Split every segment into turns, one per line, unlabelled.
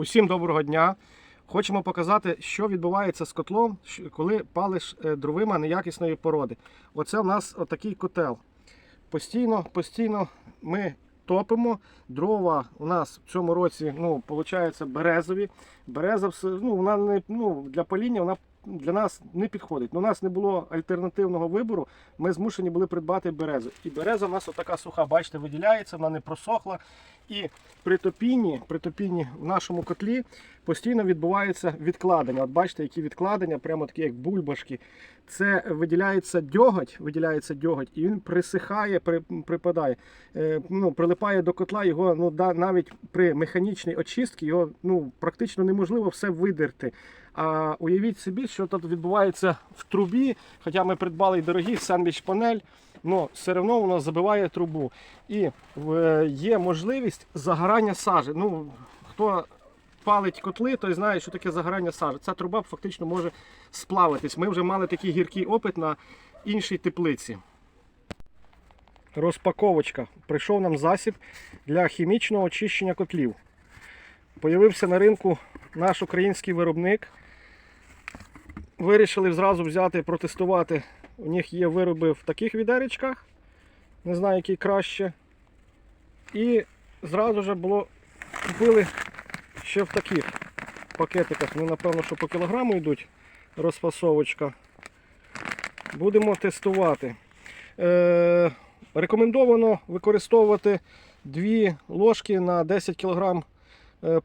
Усім доброго дня. Хочемо показати, що відбувається з котлом, коли палиш е, дровима неякісної породи. Оце в нас отакий котел. Постійно, постійно ми топимо. Дрова у нас в цьому році ну, березові. Береза ну, вона не, ну, для паління вона для нас не підходить. Ну, У нас не було альтернативного вибору. Ми змушені були придбати березу. І береза у нас отака суха, бачите, виділяється, вона не просохла. І при топінні, при топінні в нашому котлі постійно відбувається відкладення. От бачите, які відкладення, прямо такі як бульбашки. Це виділяється дьоготь, виділяється дьоготь, і він присихає, при, припадає, е, ну, прилипає до котла. Його ну, да, навіть при механічній очистці його ну, практично неможливо все видерти. А уявіть собі, що тут відбувається в трубі, хоча ми придбали й дорогі сендвіч-панель, але все одно воно забиває трубу. І є можливість загорання сажі. Ну, хто палить котли, той знає, що таке загорання сажі. Ця труба фактично може сплавитись. Ми вже мали такий гіркий опит на іншій теплиці. Розпаковочка. Прийшов нам засіб для хімічного очищення котлів. Появився на ринку наш український виробник. Вирішили зразу взяти, протестувати. У них є вироби в таких відеречках. Не знаю, який краще. І зразу же було купили ще в таких пакетиках. Ну, напевно, що по кілограму йдуть розфасовочка. Будемо тестувати. Е, рекомендовано використовувати 2 ложки на 10 кг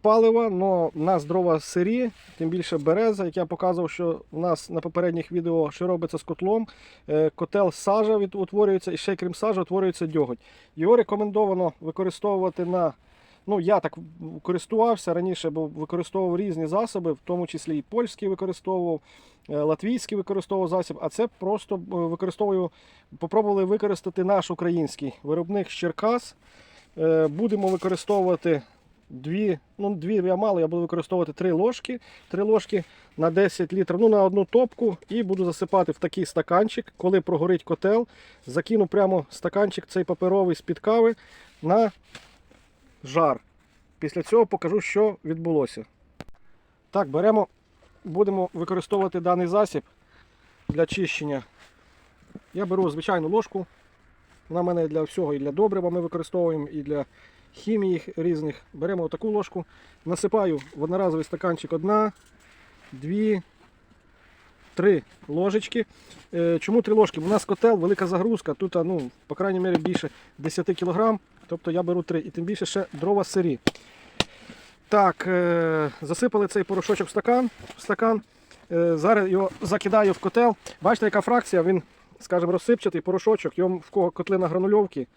палива, але в нас дрова сирі, тим більше береза, як я показував, що у нас на попередніх відео що робиться з котлом. Е, Котел сажа від- утворюється і ще крім сажа утворюється дьоготь. Його рекомендовано використовувати на. Ну, я так користувався раніше, бо використовував різні засоби, в тому числі і польський використовував, е, латвійський використовував засіб, а це просто е, використовую, попробували використати наш український виробник з Черкас. Е, Будемо використовувати дві, ну дві я мало, я буду використовувати три ложки, три ложки на 10 літрів, ну на одну топку і буду засипати в такий стаканчик. Коли прогорить котел, закину прямо стаканчик цей паперовий з-під кави на жар. Після цього покажу, що відбулося. Так, беремо, будемо використовувати даний засіб для чищення. Я беру звичайну ложку. Вона в мене для всього і для добрива ми використовуємо, і для хімії різних. Беремо таку ложку, насипаю в одноразовий стаканчик одна, дві, три ложечки. Е, Чому три ложки? У нас котел, велика загрузка. Тут, ну, по крайній мірі, більше 10 кг. Тобто я беру три. І тим більше ще дрова сирі. Так, е, засипали цей порошочок в стакан. В стакан. Е, зараз його закидаю в котел. Бачите, яка фракція, він, скажімо, розсипчатий порошочок. Його в кого котли на гранульовці,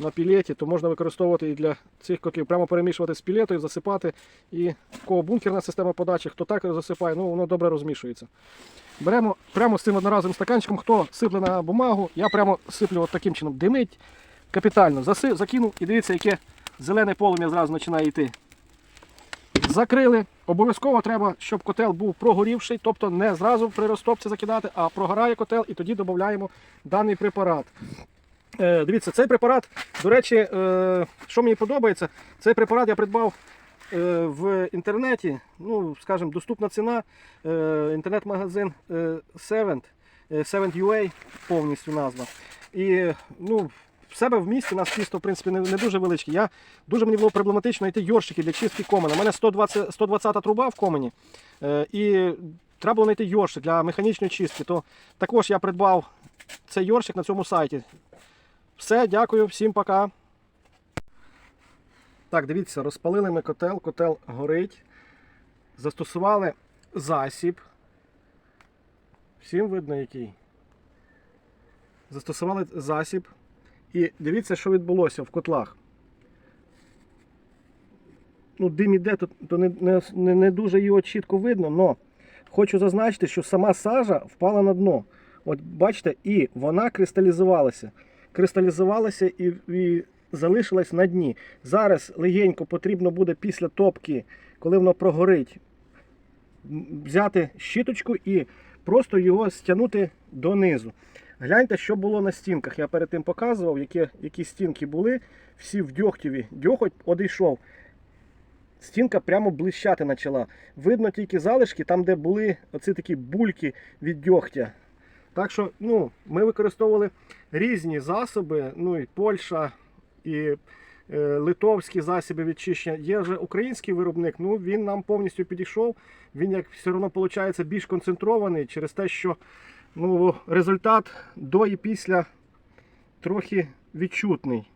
на пілеті, то можна використовувати і для цих котлів. Прямо перемішувати з пілетою, засипати. І в кого бункерна система подачі, хто так засипає, ну воно добре розмішується. Беремо прямо з цим одноразовим стаканчиком, хто сипле на бумагу, я прямо сиплю от таким чином. Димить капітально. Заси, закинув і дивіться, яке зелене полум'я зразу починає йти. Закрили. Обов'язково треба, щоб котел був прогорівший, тобто не зразу при розтопці закидати, а прогорає котел і тоді додаємо даний препарат. Е, дивіться, цей препарат, до речі, е, що мені подобається, цей препарат я придбав е, в інтернеті. Ну, скажімо, доступна ціна. Інтернет-магазин е, Seven, е, Seven UA повністю назва. І ну, в себе в місті у нас місто в принципі не, не дуже величке. Я дуже мені було проблематично знайти йоршики для чистки комена. У мене 120, 120 труба в комені. І треба було знайти йоршик для механічної чистки. То також я придбав цей йоршик на цьому сайті. Все, дякую, всім пока. Так, дивіться, розпалили ми котел, котел горить. Застосували засіб. Всім видно який. Застосували засіб. І дивіться, що відбулося в котлах. Ну, дим іде, то, то не, не, не, дуже його чітко видно, але хочу зазначити, що сама сажа впала на дно. От бачите, і вона кристалізувалася. Кристалізувалася і, і залишилась на дні. Зараз легенько потрібно буде після топки, коли воно прогорить, взяти щіточку і просто його стягнути донизу. Гляньте, що було на стінках. Я перед тим показував, які, які стінки були. Всі в дьогтєві. Дьоготь одійшов. стінка прямо блищати почала. Видно тільки залишки, там, де були оці такі бульки від дьогтя. Так що ну, ми використовували різні засоби, ну і Польща, і е, литовські засоби відчищення. Є вже український виробник, ну він нам повністю підійшов. Він як все одно виходить більш концентрований через те, що ну, результат до і після трохи відчутний.